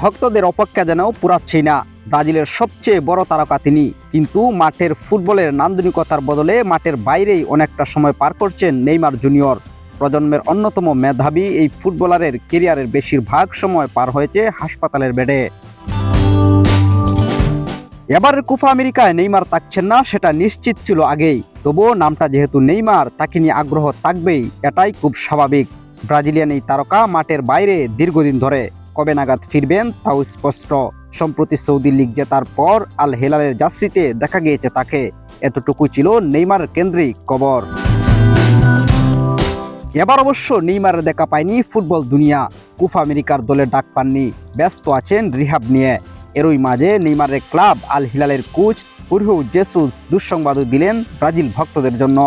ভক্তদের অপেক্ষা যেন পুরাচ্ছেই না। ব্রাজিলের সবচেয়ে বড় তারকা তিনি। কিন্তু মাঠের ফুটবলের নান্দনিকতার বদলে মাঠের বাইরেই অনেকটা সময় পার করছেন নেইমার জুনিয়র। প্রজন্মের অন্যতম মেধাবী এই ফুটবলারের কেরিয়ারের বেশিরভাগ সময় পার হয়েছে হাসপাতালের বেডে। এবারের কুফা আমেরিকায় নেইমার থাকছেন না, সেটা নিশ্চিত ছিল আগেই। তবুও নামটা যেহেতু নেইমার, তাকে নিয়ে আগ্রহ থাকবেই, এটাই খুব স্বাভাবিক। ব্রাজিলিয়ান এই তারকা মাঠের বাইরে দীর্ঘদিন ধরে। কবে নাগাদ ফিরবেন তাও স্পষ্ট। সম্প্রতি সৌদি লিগ জেতার পর আল হেলালের যাত্রীতে দেখা গিয়েছে তাকে। এতটুকু ছিল নেইমার কেন্দ্রিক কবর। এবার অবশ্য নেইমারের দেখা পায়নি ফুটবল দুনিয়া। কুফা আমেরিকার দলে ডাক পাননি। ব্যস্ত আছেন রিহাব নিয়ে। এরই মাঝে নেইমারের ক্লাব আল হিলালের কোচ পুরহু জেসুস দুঃসংবাদও দিলেন ব্রাজিল ভক্তদের জন্য।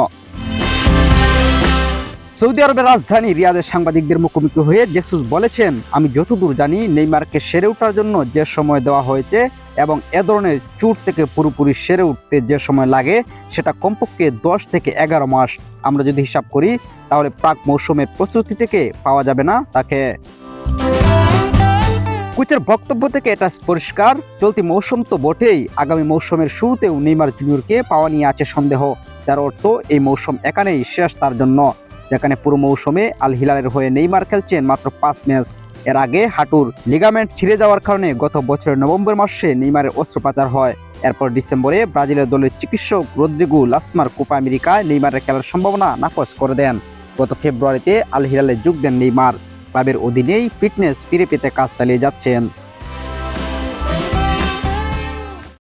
সৌদি আরবের রাজধানী রিয়াদের সাংবাদিকদের মুখোমুখি হয়ে জেসুস বলেছেন, আমি যতদূর জানি, নেইমারকে সেরে ওঠার জন্য যে সময় দেওয়া হয়েছে এবং এ ধরনের চুট থেকে পুরোপুরি সেরে উঠতে যে সময় লাগে, সেটা কমপক্ষে দশ থেকে এগারো মাস। আমরা যদি হিসাব করি, তাহলে প্রাক মৌসুমের প্রস্তুতি থেকে পাওয়া যাবে না তাকে। কোচের বক্তব্য থেকে এটা পরিষ্কার, চলতি মৌসুম তো বটেই, আগামী মৌসুমের শুরুতেও নেইমার জুনিয়রকে পাওয়া নিয়ে আছে সন্দেহ। যার অর্থ, এই মৌসুম এখানেই শেষ তার জন্য। যেখানে পুরো মৌসুমে আল হিলালের হয়ে নেইমার খেলছেন মাত্র পাঁচ ম্যাচ। এর আগে হাঁটুর লিগামেন্ট ছিঁড়ে যাওয়ার কারণে গত বছরের নভেম্বর মাসে নেইমারের অস্ত্রোপচার হয়। এরপর ডিসেম্বরে ব্রাজিলের দলের চিকিৎসক রদ্রিগু লাসমার কোপা আমেরিকায় নেইমারের খেলার সম্ভাবনা নাকচ করে দেন। গত ফেব্রুয়ারিতে আল হিলালে যোগ দেন নেইমার। ক্লাবের অধীনেই ফিটনেস ফিরে পেতে কাজ চালিয়ে যাচ্ছেন।